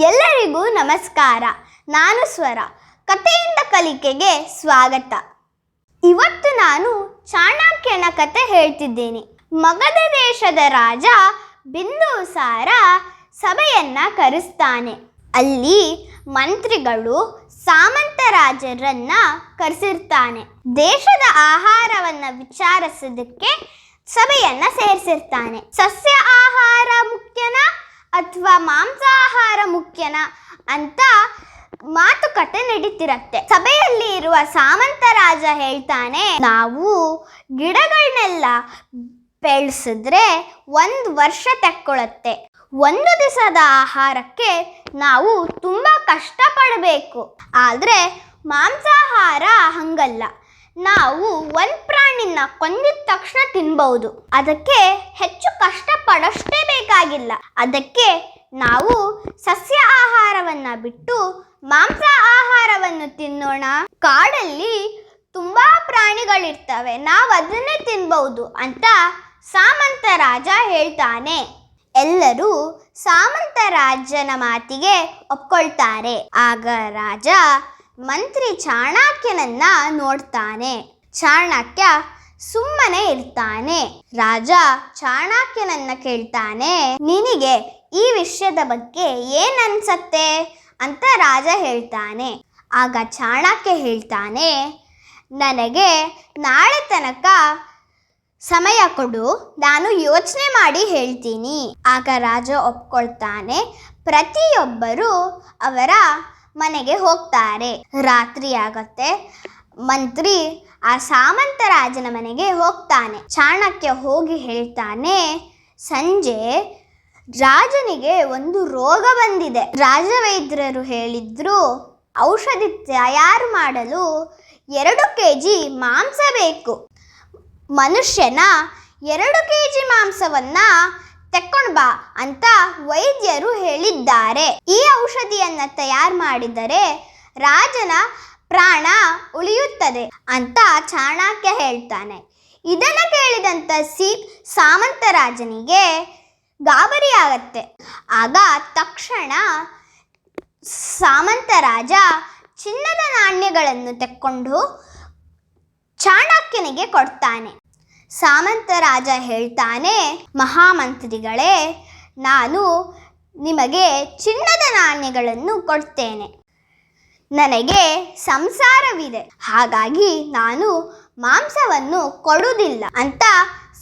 ಎಲ್ಲರಿಗೂ ನಮಸ್ಕಾರ. ನಾನು ಸ್ವರ. ಕಥೆಯಿಂದ ಕಲಿಕೆಗೆ ಸ್ವಾಗತ. ಇವತ್ತು ನಾನು ಚಾಣಕ್ಯನ ಕತೆ ಹೇಳ್ತಿದ್ದೇನೆ. ಮಗಧ ದೇಶದ ರಾಜ ಬಿಂದುಸಾರ ಸಭೆಯನ್ನ ಕರೆಸ್ತಾನೆ. ಅಲ್ಲಿ ಮಂತ್ರಿಗಳು ಸಾಮಂತ ರಾಜರನ್ನ ಕರೆಸಿರ್ತಾನೆ. ದೇಶದ ಆಹಾರವನ್ನ ವಿಚಾರಿಸೋದಕ್ಕೆ ಸಭೆಯನ್ನ ಸೇರಿಸಿರ್ತಾನೆ. ಸಸ್ಯ ಆಹಾರ ಅಂತ ಮಾತುಕತೆ ನಡೀತಿರತ್ತೆ. ಸಭೆಯಲ್ಲಿ ಇರುವ ಸಾಮಂತ ರಾಜ ಹೇಳ್ತಾನೆ, ನಾವು ಗಿಡಗಳನ್ನೆಲ್ಲ ಬೆಳೆಸಿದ್ರೆ ಒಂದು ವರ್ಷ ತೆಕ್ಕೊಳ್ಳುತ್ತೆ ಒಂದು ದಿವಸದ ಆಹಾರಕ್ಕೆ ನಾವು ತುಂಬ ಕಷ್ಟಪಡಬೇಕು. ಆದರೆ ಮಾಂಸಾಹಾರ ಹಂಗಲ್ಲ. ನಾವು ಒಂದು ಪ್ರಾಣಿನ ಕೊಂದಿದ ತಕ್ಷಣ ತಿನ್ಬಹುದು ಅದಕ್ಕೆ ಹೆಚ್ಚು ಕಷ್ಟಪಡೋಷ್ಟೇ ಬೇಕಾಗಿಲ್ಲ. ಅದಕ್ಕೆ ನಾವು ಸಸ್ಯ ಆಹಾರವನ್ನ ಬಿಟ್ಟು ಮಾಂಸ ಆಹಾರವನ್ನು ತಿನ್ನೋಣ. ಕಾಡಲ್ಲಿ ತುಂಬಾ ಪ್ರಾಣಿಗಳಿರ್ತವೆ, ನಾವು ಅದನ್ನೇ ತಿನ್ಬಹುದು ಅಂತ ಸಾಮಂತ ರಾಜ ಹೇಳ್ತಾನೆ. ಎಲ್ಲರೂ ಸಾಮಂತ ರಾಜನ ಮಾತಿಗೆ ಒಪ್ಕೊಳ್ತಾರೆ. ಆಗ ರಾಜ ಮಂತ್ರಿ ಚಾಣಕ್ಯನನ್ನ ನೋಡ್ತಾನೆ. ಚಾಣಕ್ಯ ಸುಮ್ಮನೆ ಇರ್ತಾನೆ. ರಾಜ ಚಾಣಕ್ಯನನ್ನ ಕೇಳ್ತಾನೆ, ನಿನಗೆ ಈ ವಿಷಯದ ಬಗ್ಗೆ ಏನನ್ಸತ್ತೆ ಅಂತ ರಾಜ ಹೇಳ್ತಾನೆ. ಆಗ ಚಾಣಕ್ಯ ಹೇಳ್ತಾನೆ, ನನಗೆ ನಾಳೆ ತನಕ ಸಮಯ ಕೊಡು, ನಾನು ಯೋಚನೆ ಮಾಡಿ ಹೇಳ್ತೀನಿ. ಆಗ ರಾಜ ಒಪ್ಕೊಳ್ತಾನೆ. ಪ್ರತಿಯೊಬ್ಬರು ಅವರ ಮನೆಗೆ ಹೋಗ್ತಾರೆ. ರಾತ್ರಿ ಆಗತ್ತೆ. ಮಂತ್ರಿ ಆ ಸಾಮಂತ ರಾಜನ ಮನೆಗೆ ಹೋಗ್ತಾನೆ. ಚಾಣಕ್ಯ ಹೋಗಿ ಹೇಳ್ತಾನೆ, ಸಂಜೆ ರಾಜನಿಗೆ ಒಂದು ರೋಗ ಬಂದಿದೆ. ರಾಜವೈದ್ಯರು ಹೇಳಿದ್ರು, ಔಷಧಿ ತಯಾರು ಮಾಡಲು ಎರಡು ಕೆ ಜಿ ಮಾಂಸ ಬೇಕು. ಮನುಷ್ಯನ ಎರಡು ಕೆ ಜಿ ಮಾಂಸವನ್ನ ತೆಕ್ಕೊಂಡು ಬಾ ಅಂತ ವೈದ್ಯರು ಹೇಳಿದ್ದಾರೆ. ಈ ಔಷಧಿಯನ್ನು ತಯಾರು ಮಾಡಿದರೆ ರಾಜನ ಪ್ರಾಣ ಉಳಿಯುತ್ತದೆ ಅಂತ ಚಾಣಕ್ಯ ಹೇಳ್ತಾನೆ. ಇದನ್ನು ಕೇಳಿದಂಥ ಸಿ. ಸಾಮಂತ ರಾಜನಿಗೆ ಗಾಬರಿ ಆಗ ತಕ್ಷಣ ಸಾಮಂತ ರಾಜ ಚಿನ್ನದ ನಾಣ್ಯಗಳನ್ನು ತೆಕ್ಕೊಂಡು ಚಾಣಕ್ಯನಿಗೆ ಕೊಡ್ತಾನೆ. ಸಾಮಂತ ರಾಜ ಹೇಳ್ತಾನೆ, ಮಹಾಮಂತ್ರಿಗಳೇ, ನಾನು ನಿಮಗೆ ಚಿನ್ನದ ನಾಣ್ಯಗಳನ್ನು ಕೊಡ್ತೇನೆ. ನನಗೆ ಸಂಸಾರವಿದೆ. ಹಾಗಾಗಿ ನಾನು ಮಾಂಸವನ್ನು ಕೊಡುವುದಿಲ್ಲ ಅಂತ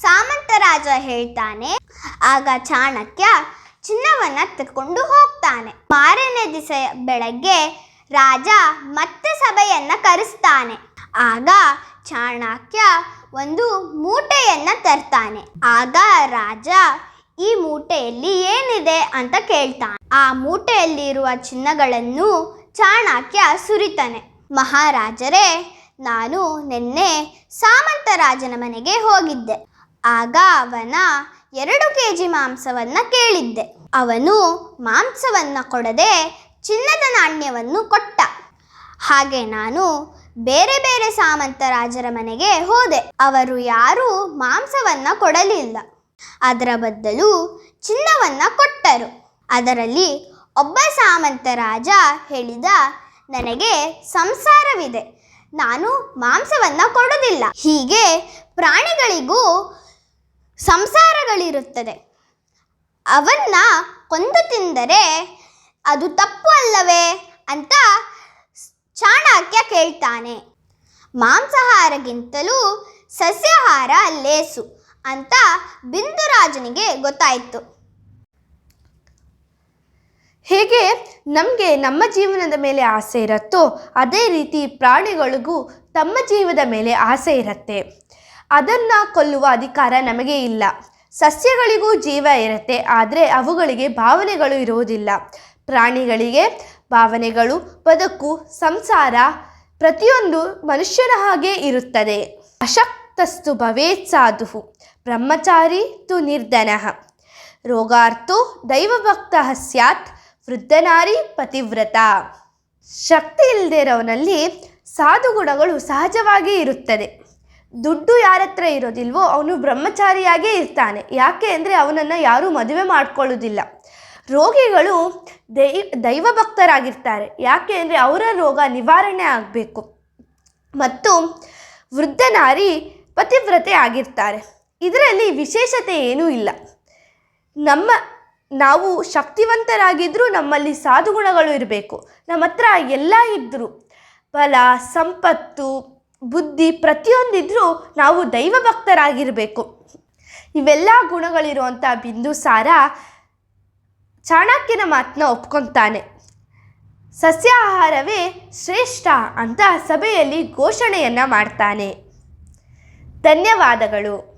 ಸಾಮಂತ ರಾಜ ಹೇಳ್ತಾನೆ. ಆಗ ಚಾಣಕ್ಯ ಚಿನ್ನವನ್ನ ತಕೊಂಡು ಹೋಗ್ತಾನೆ. ಮಾರನೇ ದಿವಸ ಬೆಳಗ್ಗೆ ರಾಜ ಮತ್ತೆ ಸಭೆಯನ್ನ ಕರೆಸ್ತಾನೆ. ಆಗ ಚಾಣಕ್ಯ ಒಂದು ಮೂಟೆಯನ್ನ ತರ್ತಾನೆ. ಆಗ ರಾಜ, ಈ ಮೂಟೆಯಲ್ಲಿ ಏನಿದೆ? ಅಂತ ಕೇಳ್ತಾನೆ. ಆ ಮೂಟೆಯಲ್ಲಿರುವ ಚಿನ್ನಗಳನ್ನು ಚಾಣಕ್ಯ ಸುರಿತಾನೆ. ಮಹಾರಾಜರೇ, ನಾನು ನಿನ್ನೆ ಸಾಮಂತರಾಜನ ಮನೆಗೆ ಹೋಗಿದ್ದೆ. ಆಗ ಅವನ ಎರಡು ಕೆ ಜಿ ಮಾಂಸವನ್ನು ಕೇಳಿದ್ದೆ. ಅವನು ಮಾಂಸವನ್ನು ಕೊಡದೆ ಚಿನ್ನದ ನಾಣ್ಯವನ್ನು ಕೊಟ್ಟ. ಹಾಗೆ ನಾನು ಬೇರೆ ಬೇರೆ ಸಾಮಂತ ರಾಜರ ಮನೆಗೆ ಹೋದೆ. ಅವರು ಯಾರೂ ಮಾಂಸವನ್ನ ಕೊಡಲಿಲ್ಲ. ಅದರ ಬದಲು ಚಿನ್ನವನ್ನ ಕೊಟ್ಟರು. ಅದರಲ್ಲಿ ಒಬ್ಬ ಸಾಮಂತ ರಾಜ ಹೇಳಿದ, ನನಗೆ ಸಂಸಾರವಿದೆ. ನಾನು ಮಾಂಸವನ್ನ ಕೊಡುವುದಿಲ್ಲ. ಹೀಗೆ ಪ್ರಾಣಿಗಳಿಗೂ ಸಂಸಾರಗಳಿರುತ್ತದೆ. ಅವನ್ನ ಕೊಂದು ತಿಂದರೆ ಅದು ತಪ್ಪು ಅಲ್ಲವೇ ಅಂತ ಚಾಣಕ್ಯ ಕೇಳ್ತಾನೆ. ಮಾಂಸಾಹಾರಗಿಂತಲೂ ಸಸ್ಯಾಹಾರ ಲೇಸು ಅಂತ ಬಿಂದುರಾಜನಿಗೆ ಗೊತ್ತಾಯಿತು. ಹೇಗೆ? ನಮಗೆ ನಮ್ಮ ಜೀವನದ ಮೇಲೆ ಆಸೆ ಇರುತ್ತೋ, ಅದೇ ರೀತಿ ಪ್ರಾಣಿಗಳಿಗೂ ತಮ್ಮ ಜೀವದ ಮೇಲೆ ಆಸೆ ಇರುತ್ತೆ. ಅದನ್ನು ಕೊಲ್ಲುವ ಅಧಿಕಾರ ನಮಗೆ ಇಲ್ಲ. ಸಸ್ಯಗಳಿಗೂ ಜೀವ ಇರುತ್ತೆ, ಆದರೆ ಅವುಗಳಿಗೆ ಭಾವನೆಗಳು ಇರುವುದಿಲ್ಲ. ಪ್ರಾಣಿಗಳಿಗೆ ಭಾವನೆಗಳು, ಬದುಕು, ಸಂಸಾರ ಪ್ರತಿಯೊಂದು ಮನುಷ್ಯನ ಹಾಗೆ ಇರುತ್ತದೆ. ಅಶಕ್ತಸ್ತು ಭವೇತ್ ಸಾಧು, ಬ್ರಹ್ಮಚಾರಿ ತು ನಿರ್ಧನಃ. ರೋಗಾರ್ಥು ದೈವಭಕ್ತ ಸ್ಯಾತ್, ವೃದ್ಧನಾರಿ ಪತಿವ್ರತ. ಶಕ್ತಿ ಇಲ್ಲದೆ ಇರೋನಲ್ಲಿ ಸಾಧುಗುಣಗಳು ಸಹಜವಾಗಿ ಇರುತ್ತದೆ. ದುಡ್ಡು ಯಾರ ಹತ್ರ ಇರೋದಿಲ್ವೋ ಅವನು ಬ್ರಹ್ಮಚಾರಿಯಾಗೇ ಇರ್ತಾನೆ. ಯಾಕೆ ಅಂದರೆ ಅವನನ್ನು ಯಾರೂ ಮದುವೆ ಮಾಡ್ಕೊಳ್ಳೋದಿಲ್ಲ. ರೋಗಿಗಳು ದೈ ಭಕ್ತರಾಗಿರ್ತಾರೆ ಯಾಕೆ ಅಂದರೆ ಅವರ ರೋಗ ನಿವಾರಣೆ ಆಗಬೇಕು. ಮತ್ತು ವೃದ್ಧ ನಾರಿ ಪತಿವ್ರತೆ ಆಗಿರ್ತಾರೆ. ಇದರಲ್ಲಿ ವಿಶೇಷತೆ ಏನೂ ಇಲ್ಲ. ನಮ್ಮ, ನಾವು ಶಕ್ತಿವಂತರಾಗಿದ್ದರೂ ನಮ್ಮಲ್ಲಿ ಸಾಧುಗುಣಗಳು ಇರಬೇಕು. ನಮ್ಮ ಹತ್ರ ಎಲ್ಲ ಇದ್ದರೂ ಬಲ, ಸಂಪತ್ತು ಬುದ್ಧಿ ಪ್ರತಿಯೊಂದಿದ್ರೂ ನಾವು ದೈವ ಭಕ್ತರಾಗಿರಬೇಕು. ಇವೆಲ್ಲ ಗುಣಗಳಿರುವಂಥ ಬಿಂದುಸಾರ ಚಾಣಕ್ಯನ ಮಾತನ್ನ ಒಪ್ಕೊತಾನೆ. ಸಸ್ಯಾಹಾರವೇ ಶ್ರೇಷ್ಠ ಅಂತ ಸಭೆಯಲ್ಲಿ ಘೋಷಣೆಯನ್ನು ಮಾಡ್ತಾನೆ. ಧನ್ಯವಾದಗಳು.